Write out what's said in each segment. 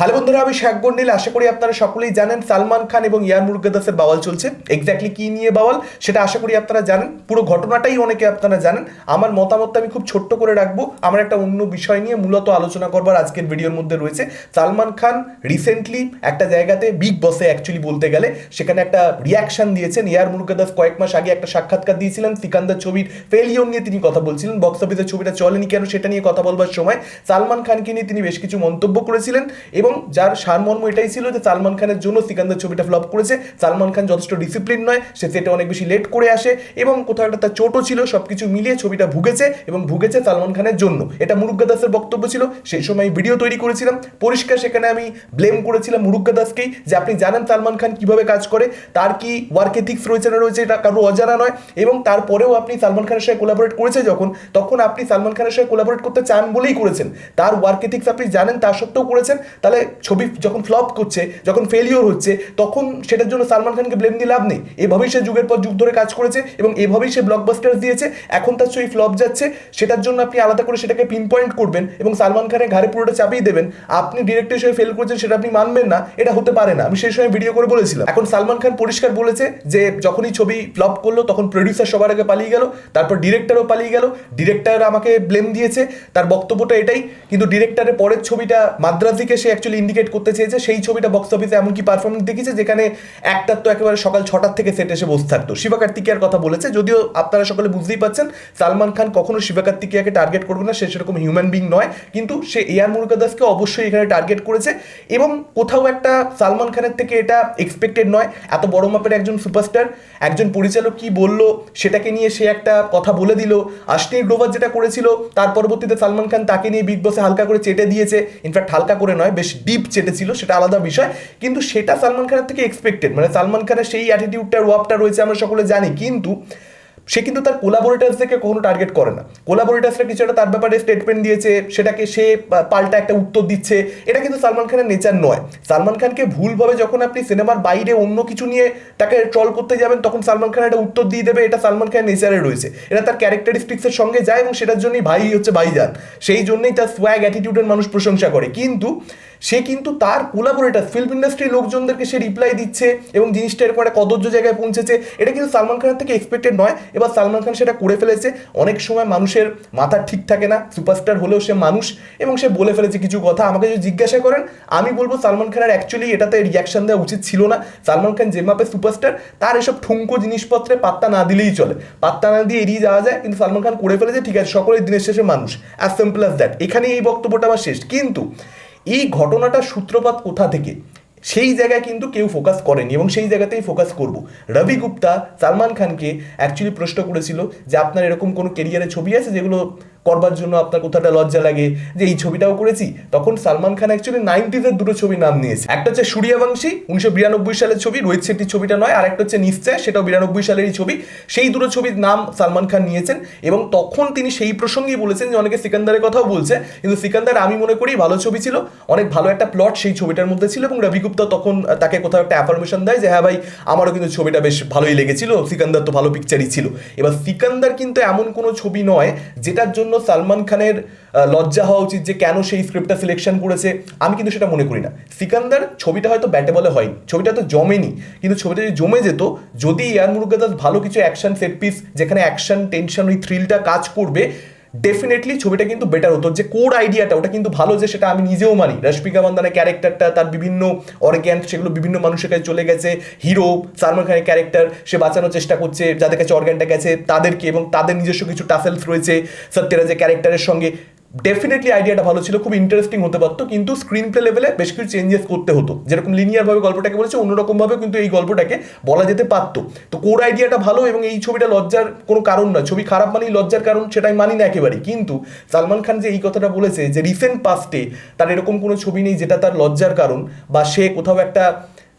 Hello বন্ধুরা, আমি শেখ গন্ডিল আশা করি আপনারা সকলেই জানেন সালমান খান এবং ইয়ার মুরগাদাসের বাওয়াল চলছে। এক্স্যাক্টলি কি নিয়ে বাওয়াল, সেটা আশা করি আপনারা জানেন। পুরো ঘটনাটাই অনেকে আপনারা জানেন। আমার মতামতটা আমি খুব ছোট্ট করে রাখব। আমার একটা অন্য বিষয় নিয়ে মূলত আলোচনা করবার আজকের ভিডিওর মধ্যে রয়েছে। সালমান খান রিসেন্টলি একটা জায়গাতে বিগ বসে অ্যাকচুয়ালি বলতে গেলে, সেখানে একটা রিয়াকশন দিয়েছেন। ইয়ার মুরগাদাস কয়েক মাস আগে একটা সাক্ষাৎকার দিয়েছিলেন। সিকান্দার ছবির ফেলিওর নিয়ে তিনি কথা বলছিলেন। বক্স অফিসের ছবিটা চলেনি কেন সেটা নিয়ে কথা বলবার সময় সালমান খানকে নিয়ে তিনি বেশ কিছু মন্তব্য করেছিলেন এবং যার সারমর্ম এটাই ছিল যে সালমান খানের জন্য সিকান্দার ছবিটা ফ্লপ করেছে। সালমান খান যথেষ্ট ডিসিপ্লিন নয়, সে সেটা অনেক বেশি লেট করে আসে এবং কোথাও একটা তার চোটও ছিল সব কিছু মিলিয়ে ছবিটা ভুগেছে এবং ভুগেছে সালমান খানের জন্য। এটা মুরুগ্গা দাসের বক্তব্য ছিল, সেই সময় ভিডিও তৈরি করেছিলাম। পরিষ্কার সেখানে আমি ব্লেম করেছিলাম মুরুগ্গা দাসকেই যে আপনি জানেন সালমান খান কীভাবে কাজ করে, তার কি ওয়ার্ক এথিক্স রয়েছে না রয়েছে এটা কারও অজানা নয় এবং তারপরেও আপনি সালমান খানের সঙ্গে কোলাবোরেট করেছে যখন, তখন আপনি সালমান খানের সঙ্গে কোলাবোরেট করতে চান বলেই করেছেন। তার ওয়ার্ক এথিক্স আপনি জানেন তা সত্ত্বেও করেছেন, তাহলে ছবি যখন ফ্লপ করছে, যখন ফেলিওর হচ্ছে, তখন সেটার জন্য সালমান খানকে ব্লেম দিয়ে লাভ নেই। এভাবেই সে যুগের পর যুগ ধরে কাজ করেছে এবং এভাবেই সে ব্লকবাস্টার দিয়েছে। এখন তার ছবি ফ্লপ যাচ্ছে, সেটার জন্য আপনি আলাদা করে সেটাকে পিন পয়েন্ট করবেন এবং সালমান খানের ঘাড়ে পুরোটা চাপিয়ে দেবেন। আপনি ডিরেক্টর হিসেবে ফেল করেছেন সেটা আপনি মানবেন না, এটা হতে পারে না। আমি সেই সময় ভিডিও করে বলেছিলাম। এখন সালমান খান পরিষ্কার বলেছে যে, যখনই ছবি ফ্লপ করল, তখন প্রডিউসার সবার আগে পালিয়ে গেল, তারপর ডিরেক্টরও পালিয়ে গেল। ডিরেক্টর আমাকে ব্লেম দিয়েছে। তার বক্তব্যটা এটাই, কিন্তু ডিরেক্টরের পরের ছবিটা মাদ্রাজিকে সে অ্যাকচুয়ালি ইন্ডিকেট করতে চেয়েছে, সেই ছবিটা বক্স অফিসে এমনকি পারফরমেন্স দেখিয়েছে, যেখানে একটার তো একেবারে সকাল ছটার থেকে সেট এসে বসে থাকতো। শিবা কার্তিকেয়ার কথা বলেছে, যদিও আপনারা সকলে বুঝতেই পাচ্ছেন সালমান খান কখনো শিবা কার্তিকেয়াকে টার্গেট করবে না, সে সেরকম হিউম্যান বিং নয়, কিন্তু সে এয়ার মুরগাদাসকে অবশ্যই এখানে টার্গেট করেছে। এবং কোথাও একটা সালমান খানের থেকে এটা এক্সপেক্টেড নয়, এত বড় মাপের একজন সুপারস্টার একজন পরিচালক কি বলল, সেটাকে নিয়ে সে একটা কথা বলে দিল। আশনির গ্রোভার যেটা করেছিল, তার পরবর্তীতে সালমান খান তাকে নিয়ে বিগ বসে হালকা করে চেটে দিয়েছে ইনফ্যাক্ট হালকা করে নয়, বেশ ডিপ চেটেছিল সেটা আলাদা বিষয়। কিন্তু সেটা সালমান খানের থেকে এক্সপেক্টেড মানে সালমান খানের সেই অ্যাটিটিউডটার ওয়াপটা রয়েছে আমরা সকলে জানি, কিন্তু সে কিন্তু তার কোলাবোরেটার্সদেরকে কখনো টার্গেট করে না। কোলাবোরেটার্সরা কিছু একটা তার ব্যাপারে স্টেটমেন্ট দিয়েছে, সেটাকে সে পাল্টা একটা উত্তর দিচ্ছে। এটা কিন্তু সালমান খানের নেচার নয়। সালমান খানকে ভুলভাবে যখন আপনি সিনেমার বাইরে অন্য কিছু নিয়ে তাকে ট্রল করতে যাবেন, তখন সালমান খান একটা উত্তর দিয়ে দেবে, এটা সালমান খানের নেচারে রয়েছে। এটা তার ক্যারেক্টারিস্টিক্সের সঙ্গে যায় এবং সেটার জন্যই ভাই হচ্ছে ভাইজান। সেই জন্যই তার সোয়াগ অ্যাটিটিউডের মানুষ প্রশংসা করে। কিন্তু সে কিন্তু তার কোলাবোরেটার ফিল্ম ইন্ডাস্ট্রির লোকজনদেরকে সে রিপ্লাই দিচ্ছে এবং জিনিসটা এরকম একটা কদর্য জায়গায় পৌঁছেছে। এটা কিন্তু সালমান খানের থেকে এক্সপেক্টেড নয়। এবার সালমান খান সেটা করে ফেলেছে। অনেক সময় মানুষের মাথা ঠিক থাকে না। সুপারস্টার হলেও সে মানুষ এবং সে বলে ফেলেছে কিছু কথা। আমাকে যদি জিজ্ঞাসা করেন, আমি বলব সালমান খানের অ্যাকচুয়ালি এটাতে রিয়াকশন দেওয়া উচিত ছিল না। সালমান খান যে মাপে সুপারস্টার তার এসব ঠুঙ্কো জিনিসপত্রে পাত্তা না দিলেই চলে। পাত্তা না দিয়ে এড়িয়ে যাওয়া যায়, কিন্তু সালমান খান করে ফেলেছে। ঠিক আছে সকলের দিনের শেষে মানুষ। অ্যাজ সিম্পল অ্যাজ দ্যাট এখানে এই বক্তব্যটা আমার শেষ। কিন্তু এই ঘটনাটার সূত্রপাত কোথা থেকে? সেই জায়গায় কিন্তু কেউ ফোকাস করেনি এবং সেই জায়গাতেই ফোকাস করব। রবি গুপ্তা সালমান খানকে অ্যাকচুয়ালি প্রশ্ন করেছিল যে আপনার এরকম কোনো কেরিয়ারে ছবি আছে যেগুলো করবার জন্য আপনার কোথাটা লজ্জা লাগে? যে এই ছবিটাও করেছি। তখন সালমান খান অ্যাকচুয়ালি নাইনটিজের দুটো ছবি নাম নিয়েছে। একটা হচ্ছে সূর্যবংশী উনিশশো বিরানব্বই সালের ছবি, রোহিত শেট্টির ছবিটা নয়। আর একটা হচ্ছে নিশ্চয়, সেটাও বিরানব্বই সালেরই ছবি। সেই দুটো ছবির নাম সালমান খান নিয়েছেন এবং তখন তিনি সেই প্রসঙ্গেই বলেছেন যে অনেকে সিকান্দারের কথাও বলছে, কিন্তু সিকান্দার আমি মনে করি ভালো ছবি ছিল, অনেক ভালো একটা প্লট সেই ছবিটার মধ্যে ছিল এবং রবি গুপ্তা তখন তাকে কোথাও একটা অ্যাফার্মেশন দেয় যে হ্যাঁ ভাই, আমারও কিন্তু ছবিটা বেশ ভালোই লেগেছিল, সিকান্দার তো ভালো পিকচারই ছিল। এবার সিকান্দার কিন্তু এমন কোনো ছবি নয়, যেটার জন্য সালমান খানের লজ্জা হওয়া উচিত যে কেন সেই স্ক্রিপ্টটা সিলেকশন করেছে। আমি কিন্তু সেটা মনে করি না। সিকান্দার ছবিটা হয়তো ব্যাটে বলে হয়নি, ছবিটা তো জমেনি। কিন্তু ছবিটা যদি জমে যেত, যদি ইয়ার মুরুগাদাস ভালো কিছু অ্যাকশন সেট পিস যেখানে অ্যাকশন টেনশন ওই থ্রিলটা কাজ করবে ডেফিনেটলি ছবিটা কিন্তু বেটার হতো। যে কোর আইডিয়াটা ওটা কিন্তু ভালো যে সেটা আমি নিজেও মানি। রশ্মিকা মন্দানের ক্যারেক্টারটা তার বিভিন্ন অর্গ্যান সেগুলো বিভিন্ন মানুষের কাছে চলে গেছে। হিরো সালমান খানের ক্যারেক্টার সে বাঁচানোর চেষ্টা করছে, যাদের কাছে অর্গ্যানটা গেছে তাদেরকে এবং তাদের নিজস্ব কিছু টাসেলস রয়েছে। সত্যরাজের ক্যারেক্টারের সঙ্গে ডেফিনেটলি আইডিয়াটা ভালো ছিল, খুব ইন্টারেস্টিং হতে পারতো, কিন্তু স্ক্রিন প্লে লেভেলে বেশ কিছু চেঞ্জেস করতে হতো। যেরকম লিনিয়ারভাবে গল্পটাকে বলেছে, অন্যরকমভাবে কিন্তু এই গল্পটাকে বলা যেতে পারতো। তো কোর আইডিয়াটা ভালো এবং এই ছবিটা লজ্জার কোনো কারণ নয়। ছবি খারাপ মানেই লজ্জার কারণ সেটা আমি মানি না একেবারেই। কিন্তু সালমান খান যে এই কথাটা বলেছে যে রিসেন্ট পাস্টে তার এরকম কোনো ছবি নেই যেটা তার লজ্জার কারণ, বা সে কোথাও একটা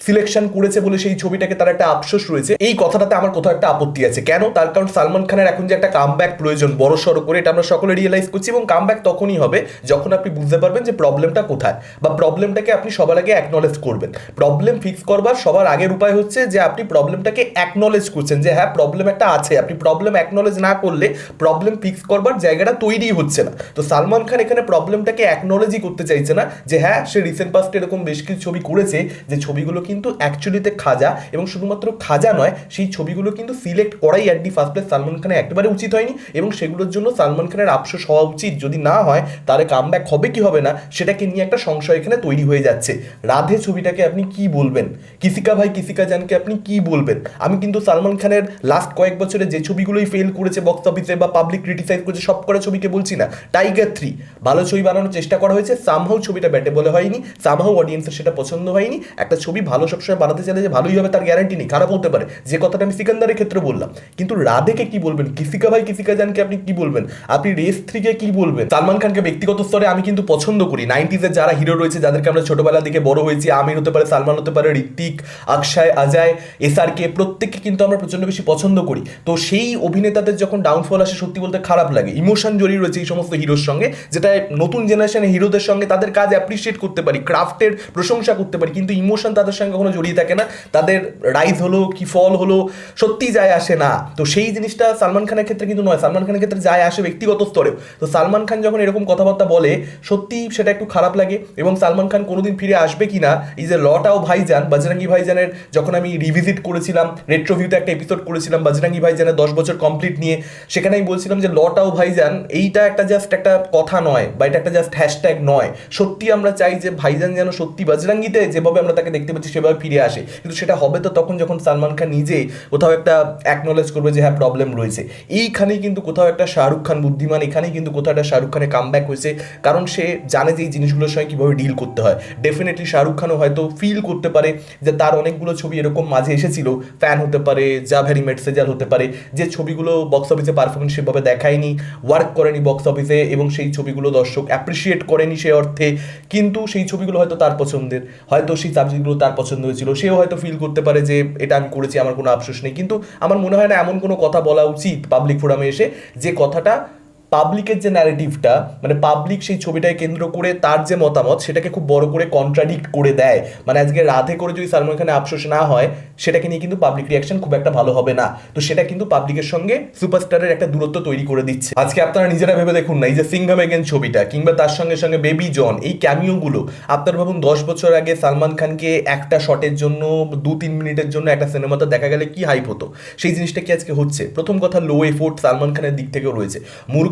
সিলেকশন করেছে বলে সেই ছবিটাকে তার একটা আফসোস রয়েছে। এই কথাটাতে আমার কোথাও একটা আপত্তি আছে। কেন? তার কারণ সালমান খানের এখন যে একটা কামব্যাক প্রয়োজন, বড় সড়ো করে, এটা আমরা সকলে রিয়েলাইজ করছি এবং কামব্যাক তখনই হবে যখন আপনি বুঝতে পারবেন যে প্রবলেমটা কোথায় বা প্রবলেমটাকে আপনি সবার আগে অ্যাকনলেজ করবেন। প্রবলেম ফিক্স করবার সবার আগের উপায় হচ্ছে যে আপনি প্রবলেমটাকে অ্যাকনলেজ করছেন যে হ্যাঁ প্রবলেম একটা আছে। আপনি প্রবলেম অ্যাকনলেজ না করলে প্রবলেম ফিক্স করবার জায়গাটা তৈরিই হচ্ছে না। তো সালমান খান এখানে প্রবলেমটাকে অ্যাকনলেজই করতে চাইছে না যে হ্যাঁ সে রিসেন্ট পাস্টে এরকম বেশ কিছু ছবি করেছে যে ছবিগুলো কিন্তু অ্যাকচুয়ালিতে খাজা এবং শুধুমাত্র খাজা নয়, সেই ছবিগুলো কিন্তু সিলেক্ট করাই at the first place Salman খানের একেবারে উচিত হয়নি এবং সেগুলোর জন্য সালমান খানের আফসোস হওয়া উচিত। যদি না হয় তাহলে কামব্যাক হবে কি হবে না, সেটাকে নিয়ে একটা সংশয় এখানে তৈরি হয়ে যাচ্ছে। রাধে ছবিটাকে আপনি কি বলবেন? কিসিকা ভাই, কিসিকা জানকে আপনি কি বলবেন? আমি কিন্তু সালমান খানের লাস্ট কয়েক বছরে যে ছবিগুলোই ফেল করেছে বক্স অফিসে বা পাবলিক ক্রিটিসাইজ করেছে, সব কটা ছবিকে বলছি না। টাইগার থ্রি ভালো ছবি বানানোর চেষ্টা করা হয়েছে। সামহাও ছবিটা ব্যাটে বলে হয়নি সামহাও অডিয়েন্সের সেটা পছন্দ হয়নি। একটা ছবি ভালো সবসময় বানাতে চাইলে যে ভালোই হবে তার গ্যারান্টি নেই খারাপ হতে পারে। যে কথাটা আমি সিকান্দারের ক্ষেত্রে বললাম। কিন্তু রাধেকে কি বলবেন? কিসিকা ভাই, কিসিকা জানকে আপনি কি বলবেন? আপনি রেস থ্রিকে কি বলবেন? সালমান খানকে ব্যক্তিগত স্তরে আমি কিন্তু পছন্দ করি। নাইনটিজের যারা হিরো রয়েছে, যাদেরকে আমরা ছোটবেলা থেকে বড় হয়েছি, আমির হতে পারে, সালমান হতে পারে, ঋত্বিক, অক্ষয়, অজয় এসআর কে, প্রত্যেককে কিন্তু আমরা প্রচণ্ড বেশি পছন্দ করি। তো সেই অভিনেতাদের যখন ডাউনফল আসে, সত্যি বলতে খারাপ লাগে। ইমোশন জড়িয়ে রয়েছে এই সমস্ত হিরোর সঙ্গে। যেটা নতুন জেনারেশনের হিরোদের সঙ্গে তাদের কাজ অ্যাপ্রিসিয়েট করতে পারি ক্রাফটের প্রশংসা করতে পারি, কিন্তু ইমোশন তাদের সঙ্গে কখনো জড়িয়ে থাকে না। তাদের রাইজ হলো, কি ফল হলো সত্যি যায় আসে না। তো সেই জিনিসটা সালমান খানের ক্ষেত্রে কিন্তু নয়। সালমান খানের ক্ষেত্রে যায় আসে ব্যক্তিগত স্তরেও। তো সালমান খান যখন এরকম কথাবার্তা বলে সত্যি সেটা একটু খারাপ লাগে এবং সালমান খান কোনোদিন ফিরে আসবে কি না এই যে লটাও ভাইজান। বজরঙ্গি ভাইজানের যখন আমি রিভিজিট করেছিলাম রেট্রোভিউতে একটা এপিসোড করেছিলাম বজরঙ্গি ভাইজানের দশ বছর কমপ্লিট নিয়ে, সেখানে আমি বলছিলাম যে লটাও ভাইজান, এইটা একটা জাস্ট একটা কথা নয় বা এটা একটা জাস্ট হ্যাশট্যাগ নয়। সত্যি আমরা চাই যে ভাইজান যেন সত্যি, বজরঙ্গিতে যেভাবে আমরা তাকে দেখতে পাচ্ছি সেভাবে ফিরে আসে। কিন্তু সেটা হবে তো তখন যখন সালমান খান নিজে কোথাও একটা অ্যাকনোলেজ করবে যে হ্যাঁ প্রবলেম রয়েছে। এইখানেই কিন্তু কোথাও একটা শাহরুখ খান বুদ্ধিমান, এখানেই কিন্তু কোথাও একটা শাহরুখ খানের কাম ব্যাক হয়েছে। কারণ সে জানে যে এই জিনিসগুলোর সঙ্গে কীভাবে ডিল করতে হয়। ডেফিনেটলি শাহরুখ খানও হয়তো ফিল করতে পারে যে তার অনেকগুলো ছবি এরকম মাঝে এসেছিল। ফ্যান হতে পারে যা ভ্যারি মেটসেজাল হতে পারে। যে ছবিগুলো বক্স অফিসে পারফরমেন্স সেভাবে দেখায়নি ওয়ার্ক করেনি বক্স অফিসে এবং সেই ছবিগুলো দর্শক অ্যাপ্রিসিয়েট করেনি সে অর্থে। কিন্তু সেই ছবিগুলো হয়তো তার পছন্দের। হয়তো সেই সাবজেক্টগুলো তার পছন্দ হয়েছিল। সেও হয়তো ফিল করতে পারে যে, এটা আমি করেছি, আমার কোনো আফসোস নেই। কিন্তু আমার মনে হয় না, এমন কোনো কথা বলা উচিত পাবলিক ফোরামে এসে যে কথাটা পাবলিকের যে ন্যারেটিভটা মানে পাবলিক সেই ছবিটাকে কেন্দ্র করে তার যে মতামত, সেটাকে খুব বড় করে কন্ট্রাডিক্ট করে দেয়। মানে আজকে রাধে করে যদি সালমান খানের আফসোস না হয়, সেটাকে নিয়ে কিন্তু পাবলিক রিয়াকশন খুব একটা ভালো হবে না। তো সেটা কিন্তু পাবলিকের সঙ্গে সুপারস্টারের একটা দূরত্ব তৈরি করে দিচ্ছে। আজকে আপনারা নিজেরা ভেবে দেখুন না, এই যে সিংহাম এগেন ছবিটা, কিংবা তার সঙ্গে সঙ্গে বেবি জন, এই ক্যামিওগুলো আপনার ভাবুন দশ বছর আগে সালমান খানকে একটা শটের জন্য দু তিন মিনিটের জন্য একটা সিনেমাতে দেখা গেলে কি হাইপ হতো? সেই জিনিসটা কি আজকে হচ্ছে? প্রথম কথা লো এফোর্ট সালমান খানের দিক থেকেও রয়েছে।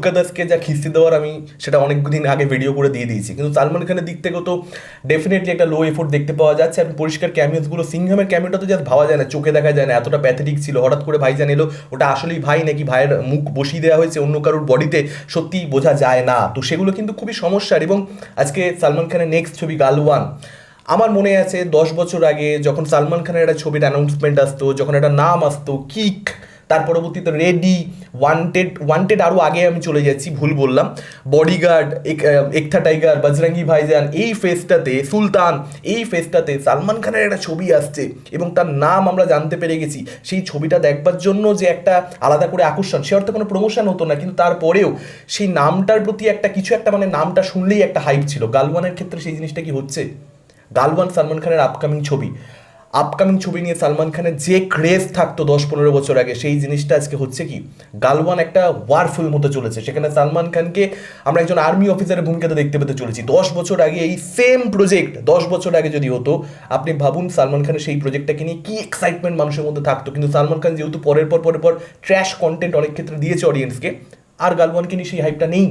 মুরুকাদাসকে যা খিস্তি দেওয়ার আমি সেটা অনেক দিন আগে ভিডিও করে দিয়ে দিয়েছি। কিন্তু সালমান খানের দিক থেকেও তো ডেফিনেটলি একটা লো এফোর্ট দেখতে পাওয়া যাচ্ছে আপনি পরিষ্কার ক্যামিওসগুলো সিংহামের ক্যামিওটা তো জাস্ট ভাবা যায় না, চোখে দেখা যায় না, এতটা প্যাথেটিক ছিল, হঠাৎ করে ভাইজান এলো, ওটা আসলেই ভাই নাকি ভাইয়ের মুখ বসিয়ে দেওয়া হয়েছে অন্য কারোর বডিতে, সত্যি বোঝা যায় না। তো সেগুলো কিন্তু খুবই সমস্যার এবং আজকে সালমান খানের নেক্সট ছবি গালওয়ান। আমার মনে আছে দশ বছর আগে যখন সালমান খানের একটা ছবির অ্যানাউন্সমেন্ট আসতো, যখন একটা নাম আসতো, কিক তার পরবর্তীতে রেডি ওয়ান্টেড ওয়ান্টেড আরও আগে আমি চলে যাচ্ছি, ভুল বললাম। বডিগার্ড একথা টাইগার বজরঙ্গি ভাইজান, এই ফেসটাতে সুলতান, এই ফেসটাতে সালমান খানের একটা ছবি আসছে এবং তার নাম আমরা জানতে পেরে গেছি। সেই ছবিটা দেখবার জন্য যে একটা আলাদা করে আকর্ষণ, সে অর্থে কোনো প্রমোশন হতো না, কিন্তু তারপরেও সেই নামটার প্রতি একটা কিছু একটা মানে নামটা শুনলেই একটা হাইপ ছিল। গালওয়ানের ক্ষেত্রে সেই জিনিসটা কি হচ্ছে? গালওয়ান সালমান খানের আপকামিং ছবি। আপকামিং ছবি নিয়ে সালমান খানের যে ক্রেজ থাকতো দশ পনেরো বছর আগে, সেই জিনিসটা আজকে হচ্ছে কি? গালওয়ান একটা ওয়ার ফিল্ম হতে চলেছে। সেখানে সালমান খানকে আমরা একজন আর্মি অফিসারের ভূমিকাতে দেখতে পেতে চলেছি। দশ বছর আগে এই সেম প্রজেক্ট দশ বছর আগে যদি হতো, আপনি ভাবুন সালমান খানের সেই প্রজেক্টটাকে নিয়ে কী এক্সাইটমেন্ট মানুষের মধ্যে থাকতো। কিন্তু সালমান খান যেহেতু পরের পর পরের পর ট্র্যাশ কন্টেন্ট অনেক ক্ষেত্রে দিয়েছে অডিয়েন্সকে আর গালওয়ানকে নিয়ে সেই হাইপটা নেই।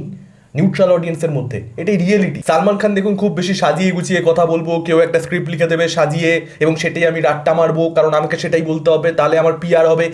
নিউট্রাল অডিয়েন্সের মধ্যে। এটাই রিয়েলিটি সালমান খান দেখুন খুব বেশি সাজিয়ে গুছিয়ে কথা বলব, কেউ একটা স্ক্রিপ্ট লিখে দেবে সাজিয়ে, এবং সেটাই আমি রাট্টা মারবো, কারণ আমাকে সেটাই বলতে হবে, তাহলে আমার পিয়ার হবে।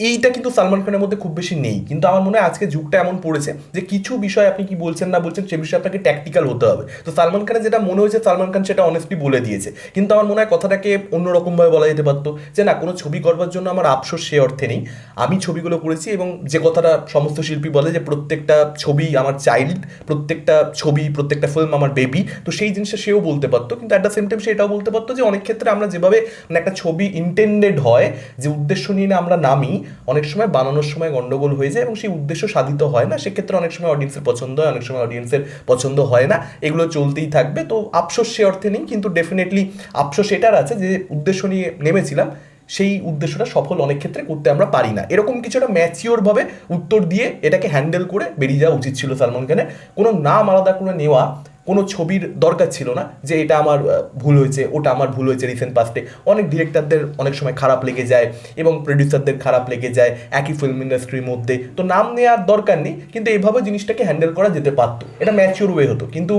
এইটা কিন্তু সালমান খানের মধ্যে খুব বেশি নেই। কিন্তু আমার মনে হয় আজকে যুগটা এমন পড়েছে যে কিছু বিষয় আপনি কি বলছেন না বলছেন, সে বিষয়ে আপনাকে ট্যাকটিক্যাল হতে হবে। তো সালমান খানের যেটা মনে হয়েছে, সালমান খান সেটা অনেস্টলি বলে দিয়েছে। কিন্তু আমার মনে হয় কথাটাকে অন্যরকমভাবে বলা যেতে পারতো যে, না, কোনো ছবি করবার জন্য আমার আফসোস সে অর্থে নেই। আমি ছবিগুলো করেছি এবং যে কথাটা সমস্ত শিল্পী বলে যে, প্রত্যেকটা ছবি আমার চাইল্ড প্রত্যেকটা ছবি, প্রত্যেকটা ফিল্ম আমার বেবি তো সেই জিনিসটা সেও বলতে পারতো। কিন্তু অ্যাট দ্য সেম টাইম সে এটাও বলতে পারতো যে, অনেক ক্ষেত্রে আমরা যেভাবে মানে একটা ছবি ইন্টেন্ডেড হয়, যে উদ্দেশ্য নিয়ে আমরা নামি অনেক সময় বানানোর সময় গন্ডগোল হয়ে যায় এবং সেই উদ্দেশ্য সাধিত হয় না। সেক্ষেত্রে অনেক সময় অডিয়েন্সের পছন্দ হয়, অনেক সময় অডিয়েন্সের পছন্দ হয় না। এগুলো চলতেই থাকবে। তো আফসোস সে অর্থে নেই, কিন্তু ডেফিনেটলি আফসোস এটার আছে যে উদ্দেশ্য নিয়ে নেমেছিলাম। সেই উদ্দেশ্যটা সফল অনেক ক্ষেত্রে করতে আমরা পারি না। এরকম কিছুটা ম্যাচিওরভাবে উত্তর দিয়ে এটাকে হ্যান্ডেল করে বেরিয়ে যাওয়া উচিত ছিল সালমান খানের। কোনো নাম আলাদা করে নেওয়া, কোনো ছবির দরকার ছিল না যে এটা আমার ভুল হয়েছে, ওটা আমার ভুল হয়েছে রিসেন্ট পাস্টে অনেক ডিরেক্টরদের অনেক সময় খারাপ লেগে যায় এবং প্রডিউসারদের খারাপ লেগে যায় একই ফিল্ম ইন্ডাস্ট্রির মধ্যে। তো নাম নেওয়ার দরকার নেই, কিন্তু এভাবে জিনিসটাকে হ্যান্ডেল করা যেতে পারতো। এটা ম্যাচিওর ওয়ে হতো। কিন্তু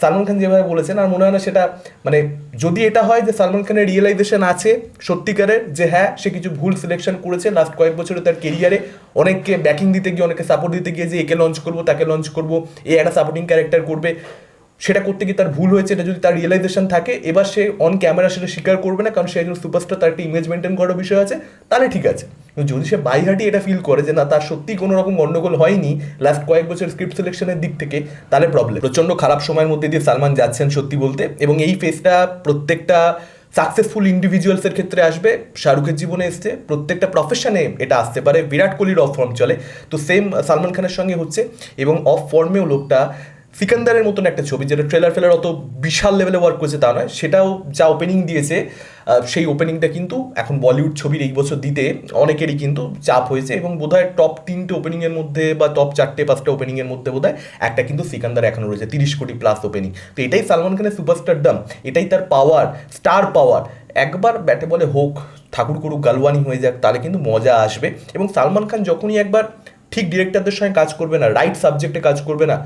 সালমান খান যেভাবে বলেছেন, আর মনে হয় না সেটা মানে যদি এটা হয় যে সালমান খানের রিয়েলাইজেশন আছে সত্যিকারের যে হ্যাঁ সে কিছু ভুল সিলেকশন করেছে লাস্ট কয়েক বছরে তার কেরিয়ারে অনেককে ব্যাকিং দিতে গিয়ে অনেকে সাপোর্ট দিতে গিয়ে যে একে লঞ্চ করব, তাকে লঞ্চ করব, এ একটা সাপোর্টিং ক্যারেক্টার করবে, সেটা করতে গিয়ে তার ভুল হয়েছে, এটা যদি তার রিয়েলাইজেশন থাকে, এবার সে অন ক্যামেরা সেটা স্বীকার করবে না, কারণ সে একজন সুপারস্টার তার একটা ইমেজ মেনটেন করার বিষয় আছে, তাহলে ঠিক আছে। যদি সে বাইহাটি এটা ফিল করে যে না, তার সত্যি কোনো রকম গন্ডগোল হয়নি লাস্ট কয়েক বছর স্ক্রিপ্ট সিলেকশনের দিক থেকে, তাহলে প্রবলেম প্রচণ্ড খারাপ সময়ের মধ্যে দিয়ে সালমান যাচ্ছেন সত্যি বলতে এবং এই ফেসটা প্রত্যেকটা সাকসেসফুল ইন্ডিভিজুয়ালসের ক্ষেত্রে আসবে। শাহরুখের জীবনে এসছে, প্রত্যেকটা প্রফেশনে এটা আসতে পারে। বিরাট কোহলির অফ ফর্ম চলে। তো সেম সালমান খানের সঙ্গে হচ্ছে এবং অফ ফর্মেও লোকটা সিকান্দারের মতন একটা ছবি, যেটা ট্রেলার ফেলার অত বিশাল লেভেলে ওয়ার্ক করেছে তা নয়। সেটাও যা ওপেনিং দিয়েছে সেই ওপেনিংটা কিন্তু এখন বলিউড ছবির এই বছর দিতে অনেকেরই কিন্তু চাপ হয়েছে এবং বোধহয় টপ তিনটে ওপেনিংয়ের মধ্যে বা টপ চারটে, পাঁচটা ওপেনিংয়ের মধ্যে বোধহয় একটা কিন্তু সিকান্দার এখনও রয়েছে, তিরিশ কোটি প্লাস ওপেনিং তো এটাই সালমান খানের সুপারস্টার ডাম এটাই তার পাওয়ার স্টার পাওয়ার একবার ব্যাটে বলে হোক, ঠাকুর করুক, গালওয়ানি হয়ে যাক, তাহলে কিন্তু মজা আসবে। এবং সালমান খান যখনই একবার ঠিক ডিরেক্টরদের সঙ্গে কাজ করবে না রাইট সাবজেক্টে কাজ করবে না।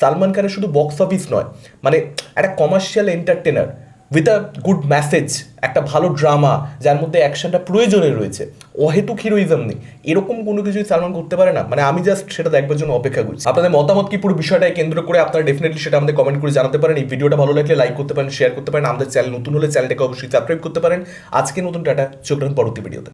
সালমান খানের শুধু বক্স অফিস নয় মানে একটা commercial entertainer with a good message একটা ভালো ড্রামা যার মধ্যে অ্যাকশনটা প্রয়োজনে রয়েছে। অহেতুক হিরোইজম নেই। এরকম কোনো কিছুই সালমান করতে পারে না মানে আমি জাস্ট সেটা দেখবার জন্য অপেক্ষা করছি। আপনাদের মতামত কি পুরো বিষয়টাকে কেন্দ্র করে আপনারা ডেফিনেটলি সেটা আমাদের কমেন্ট করে জানাতে পারেন। এই ভিডিওটা ভালো লাগলে লাইক করতে পারেন শেয়ার করতে পারেন। আমাদের চ্যানেল নতুন হলে চ্যানেলটাকে অবশ্যই সাবস্ক্রাইব করতে পারেন। আজকে নতুন টাটা, চোখ রাখুন পরবর্তী ভিডিওতে